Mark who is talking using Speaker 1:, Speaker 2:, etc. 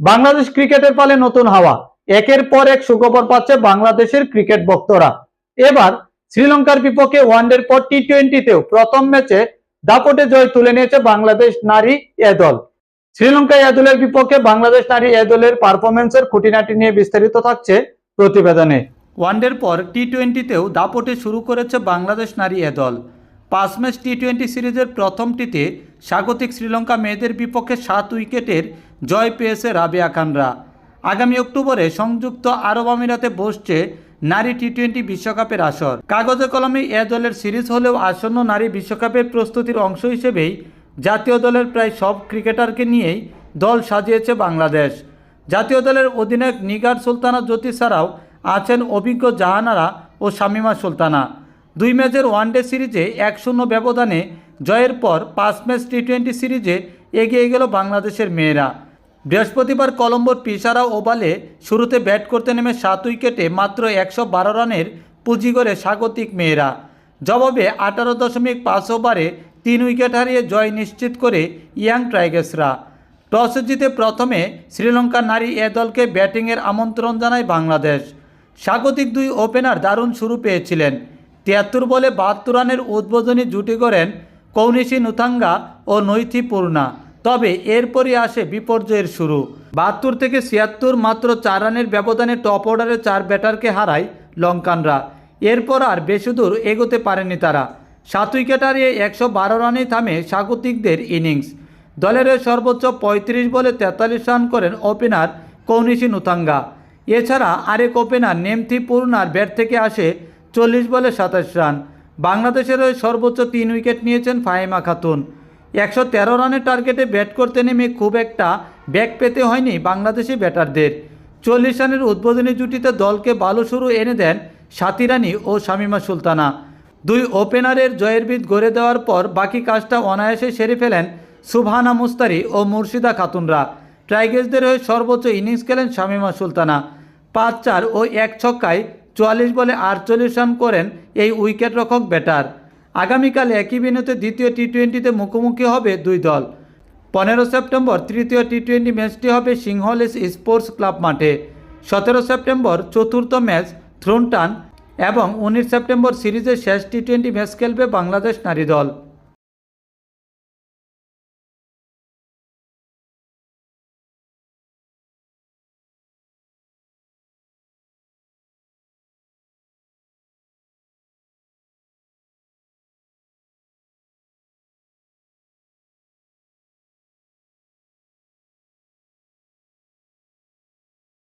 Speaker 1: বাংলাদেশ ক্রিকেটের পালে নতুন হাওয়া। একের পর এক সুখবর পাচ্ছে বাংলাদেশের ক্রিকেট ভক্তরা। এবার শ্রীলঙ্কার বিপক্ষে ওয়ানডের পর টি টোয়েন্টিতেও প্রথম ম্যাচে দাপটে জয় তুলে নিয়েছে বাংলাদেশ নারী এ দল। শ্রীলঙ্কা এ দলের বিপক্ষে বাংলাদেশ নারী এ দলের পারফরমেন্সের খুঁটিনাটি নিয়ে বিস্তারিত থাকছে প্রতিবেদনে। ওয়ানডের পর টি টোয়েন্টিতেও দাপটে শুরু করেছে বাংলাদেশ নারী এ দল। পাঁচ ম্যাচ টি টোয়েন্টি সিরিজের প্রথমটিতে স্বাগতিক শ্রীলঙ্কা মেয়েদের বিপক্ষে সাত উইকেটের জয় পেয়েছে রাবিয়া খানরা। আগামী অক্টোবরে সংযুক্ত আরব আমিরাতে বসছে নারী টি টোয়েন্টি বিশ্বকাপের আসর। কাগজে কলমে এ দলের সিরিজ হলেও আসন্ন নারী বিশ্বকাপের প্রস্তুতির অংশ হিসেবেই জাতীয় দলের প্রায় সব ক্রিকেটারকে নিয়েই দল সাজিয়েছে বাংলাদেশ। জাতীয় দলের অধিনায়ক নিগার সুলতানা জ্যোতি ছাড়াও আছেন অভিজ্ঞ জাহানারা ও শামিমা সুলতানা। দুই ম্যাচের ওয়ানডে সিরিজে এক শূন্য ব্যবধানে জয়ের পর পাঁচ ম্যাচ টি টোয়েন্টি সিরিজে এগিয়ে গেল বাংলাদেশের মেয়েরা। বৃহস্পতিবার কলম্বোর পিসারা ওভালে শুরুতে ব্যাট করতে নেমে সাত উইকেটে মাত্র একশো বারো রানের পুঁজি করে স্বাগতিক মেয়েরা। জবাবে আঠারো দশমিক পাঁচ ওভারে তিন উইকেট হারিয়ে জয় নিশ্চিত করে ইয়াং টাইগার্সরা। টস জিতে প্রথমে শ্রীলঙ্কার নারী এ দলকে ব্যাটিংয়ের আমন্ত্রণ জানায় বাংলাদেশ। স্বাগতিক দুই ওপেনার দারুণ শুরু পেয়েছিলেন। তিয়াত্তর বলে বাহাত্তর রানের উদ্বোধনী জুটি করেন কৌনিশি নুথাঙ্গা ও নৈথি পূর্ণা। তবে এরপরই আসে বিপর্যয়ের শুরু। বাহাত্তর থেকে ছিয়াত্তর মাত্র চার রানের ব্যবধানে টপ অর্ডারে চার ব্যাটারকে হারায় লঙ্কানরা। এরপর আর বেশি দূর এগোতে পারেনি তারা। সাত উইকেট হারিয়ে একশো বারো রানেই থামে স্বাগতিকদের ইনিংস। দলের সর্বোচ্চ পঁয়ত্রিশ বলে তেতাল্লিশ রান করেন ওপেনার কৌনিশি নুথাঙ্গা। এছাড়া আরেক ওপেনার নেমথি পূর্ণার ব্যাট থেকে আসে চল্লিশ বলে সাতাশ রান। বাংলাদেশের সর্বোচ্চ তিন উইকেট নিয়েছেন ফাহিমা খাতুন একশো তেরো রানের টার্গেটে ব্যাট করতে নেমে খুব একটা ব্যাক পেতে হয়নি বাংলাদেশি ব্যাটারদের। চল্লিশ রানের উদ্বোধনী জুটিতে দলকে ভালো শুরু এনে দেন সাথী ও শামিমা সুলতানা। দুই ওপেনারের জয়ের ভিত গড়ে দেওয়ার পর বাকি কাজটা অনায়াসে সেরে ফেলেন সুবহানা মুস্তারি ও মুর্শিদা খাতুনরা। টাইগার্সদের হয়ে সর্বোচ্চ ইনিংস খেলেন শামিমা সুলতানা। পাঁচ চার ও এক ছক্কায় চুয়াল্লিশ বলে আটচল্লিশ রান করেন এই উইকেট রক্ষক ব্যাটার। আগামীকাল একই বিনুতে দ্বিতীয় টি টোয়েন্টিতে মুখোমুখি হবে দুই দল। পনেরো সেপ্টেম্বর তৃতীয় টি টোয়েন্টি ম্যাচটি হবে সিংহলেস স্পোর্টস ক্লাব মাঠে। সতেরো সেপ্টেম্বর চতুর্থ ম্যাচ থ্রোনটান এবং উনিশ সেপ্টেম্বর সিরিজের শেষ টি টোয়েন্টি ম্যাচ খেলবে বাংলাদেশ নারী দল।